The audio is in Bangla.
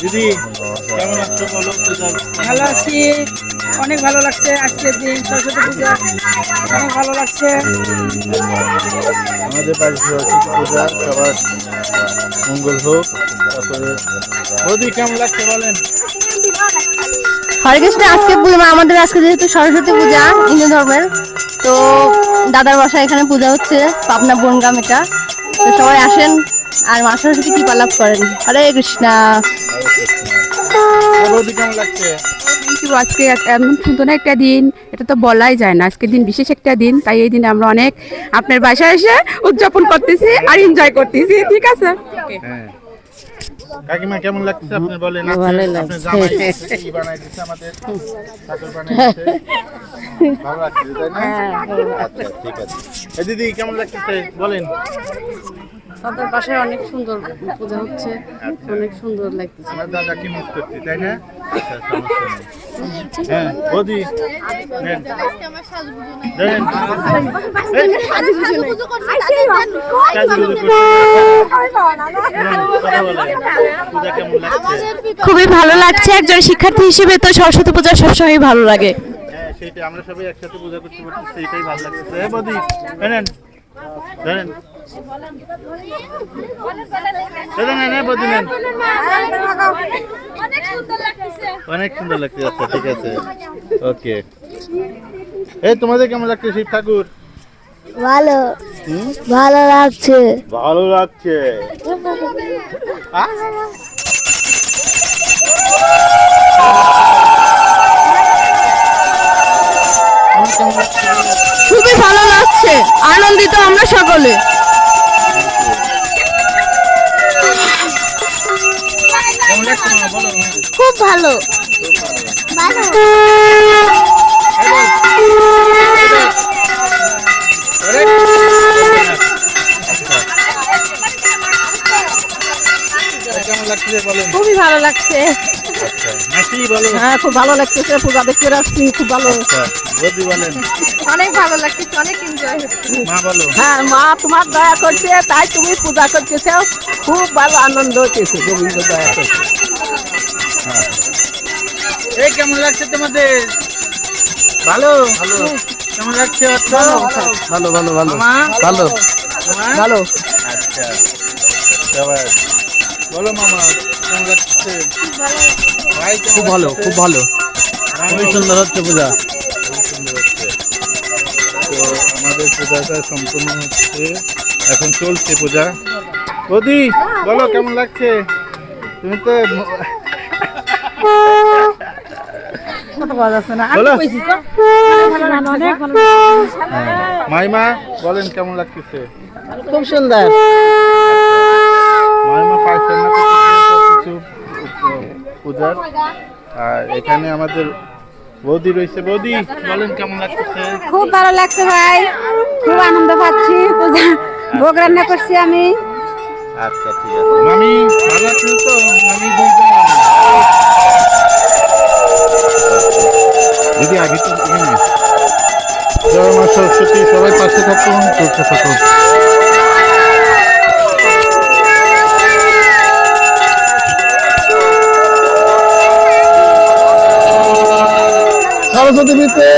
দিদি কেমন আছো বলো? পূজার ভালো আছি। অনেক ভালো লাগছে আজকের দিন সরস্বতী পূজা। অনেক ভালো লাগছে। আমাদের বাড়িতে সরস্বতী পূজা সবার মঙ্গল হোক তারপরে বৌদি কেমন লাগছে বলেন? হরে কৃষ্ণ আজকে আমাদের আজকে যেহেতু সরস্বতী পূজা হিন্দু ধর্মের তো দাদার বাসা এখানে পূজা হচ্ছে পাবনা বনগাম এটা। তো সবাই আসেন আর মা সরস্বতী কৃপা লাভ করেন? হরে কৃষ্ণা। হ্যাঁ, আজকে এমন সুন্দর একটা দিন এটা তো বলাই যায় না। আজকের দিন বিশেষ একটা দিন তাই এই দিনে আমরা অনেক আপনার বাসায় এসে উদযাপন করতেছি আর এনজয় করতেছি ঠিক আছে? হ্যাঁ। কাকিমা কেমন লাগছে আপনি বলেন? ভালো কি বানাই দিচ্ছে আমাদের? ঠাকুর বানাই দিচ্ছে ভালো লাগছে তাই না? আচ্ছা ঠিক আছে। এই দিদি কেমন লাগছে? বলেন। তাদের বাসায় অনেক সুন্দর পূজা হচ্ছে অনেক সুন্দর লাগতেছে। আমার দাদাকে মিস করছি তাই না? আচ্ছা সমস্যা নেই। হ্যাঁ বৌদি খুবই ভালো লাগছে একজন শিক্ষার্থী হিসেবে তো সরস্বতী পূজা সবসময় ভালো লাগে। হ্যাঁ সেইটাই আমরা সবাই একসাথে পূজা করতে পারছি সেইটাই ভালো লাগছে। বৌদি অনেক সুন্দর লাগছে আচ্ছা ঠিক আছে। ওকে। এই তোমাদের কেমন লাগছে শিব ঠাকুর? ভালো। ভালো লাগছে। ভালো লাগছে? খুবই ভালো লাগছে। আনন্দিত আমরা সকলে। খুব ভালো। কেমন খুবই ভালো লাগছে। আচ্ছা হ্যাঁ খুব ভালো লাগতেছে পূজা দেখতে আসছি খুব ভালো। আচ্ছা অনেক ভালো লাগছে অনেক এনজয় হচ্ছে। হ্যাঁ মা তোমার দয়া করছে তাই তুমি পূজা করতেছো। খুব ভালো আনন্দ হচ্ছে গোবিন্দ দয়া করছে। এই কেমন লাগছে তোমাদের? ভালো? ভালো। কেমন লাগছে? ভালো ভালো। ভালো ভালো ভালো আচ্ছা। বলো মামা কেমন লাগছে? ভাই খুব ভালো খুব ভালো। খুবই সুন্দর হচ্ছে পূজা। খুবই সুন্দর হচ্ছে। তো আমাদের পূজাটা সম্পূর্ণ হচ্ছে। এখন চলছে পূজা। বৌদি বলো কেমন লাগছে? তুমি তো মাইমা বলেন কেমন লাগতেছে? খুব সুন্দর মাইমা সবকিছু পূজার। আর এখানে আমাদের বৌদি রয়েছে। বৌদি বলেন কেমন লাগতেছে? খুব ভালো লাগছে ভাই। খুব আনন্দ পাচ্ছি। পূজা ভোগ রান্না করছি আমি। আচ্ছা ঠিক আছে। মামি ভালো আছেন তো? মামি বলতে দিদি আগে তো এখানে জয় মা সরস্বতী সবাই পাশে থাকুন চলতে থাকুন। সরস্বতী মিতে